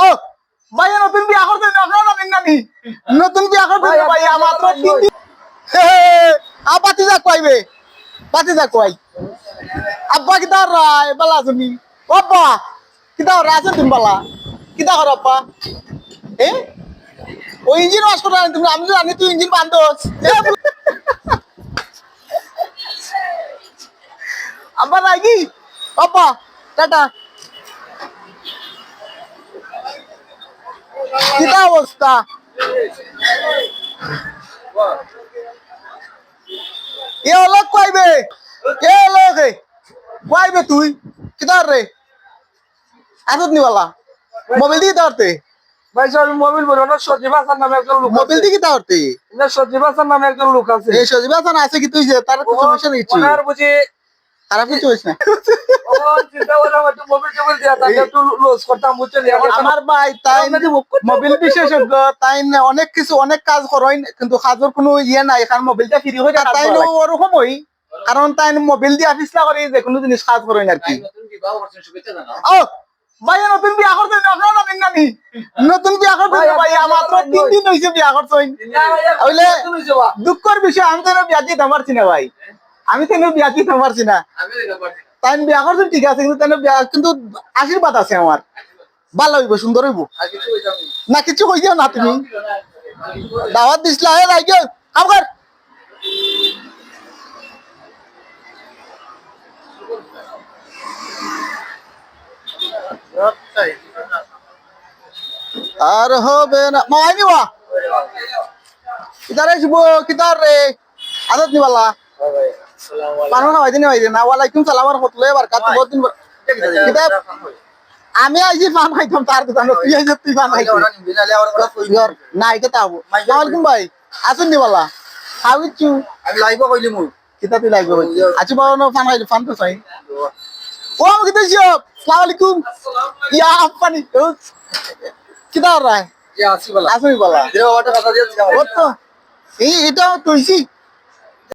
ও ভাইয়া নতুন বিয়া করতে আপনারা জানেন না নতুন বিয়া করতে ভাইয়া মাত্র তিন দিন আ পাতি যা কইবে পাতি যা কই আব্বা কিতা রায় বালা তুমি আব্বা কিতা রাছে তুমি বালা। কিতা কর আব্বা? এ ও ইঞ্জিন ওয়াশ করে তুমি। আমি জানি তুই ইঞ্জিন বান্ধস আব্বা। রাগি আব্বা টাটা। কিতা অবস্থা? এ অলক কইবে? কে অলক হে কইবে তুই? কিতা রে? আসত নিওয়ালা মোবাইল দিয়ে ভাই না সজীব হাসান নামে একজন লোক মোবাইল দিয়ে ধরতে না সজীব হাসান নামে একজন লোক আছে। এই সজীব হাসান আছে কি তুই যে? তার কিছু সমস্যা নেই ওনার বুঝি খারাপ কিছু হইছ না। ও চিন্তা করে একটু মোবিল টোবিল দিয়া তাকে একটু লস করতাম বুঝছেন? আমার ভাই তাই মোবাইল বিশেষজ্ঞ তাই অনেক কিছু অনেক কাজ করেন কিন্তু কাজের কোনো ইয়ে নাই কারণ মোবাইলটা ফ্রি হয়ে যায় তাই ওরকম হই কারণ তাই মোবাইল দিয়ে আফিসলা করে যে কোনো জিনিস কাজ করেন আর কি। ও ভাইয়া নতুন বিয়া করতে আপনারা জানেন না নি? নতুন বিয়া করতে ভাইয়া মাত্র তিন দিন হয়েছে বিয়া করছেন। দুঃখের বিষয় আমি তো বিয়া দিতে পারছি না ভাই। আমি তো বিয়া দিতে পারছি না। তাই বিয়া করছেন ঠিক আছে, কিন্তু তাই বিয়া কিন্তু আশীর্বাদ আছে আমার। ভালো হইব, সুন্দর হইব। না, কিছু কইও না তুমি। দাওয়াত দিছিলা হে কাম কর। আর হবে না। মাই নিবা ইদারে যাব কিদার রে আদত নিবালা। আমি আইজি পান খাইতাম তার দোকানে তুই আইজি তুই পান খাইতাম না এটা তাও। ওয়ালাইকুম ভাই। আসুন নিবালা হাউ ইউ আমি লাইভ কইলি মোৰ কিতা তুই লাগবে আছি বাবা না পান খাইলে পান তো চাই। ও আমি কিতা জিও আসসালামু আলাইকুম। ইয়া আপানি কিতা রায়। যে আসি বলা। আসুন নিবালা দিরে বাবাটা কথা দিয়েছি ও তো এই এটা তুইছি?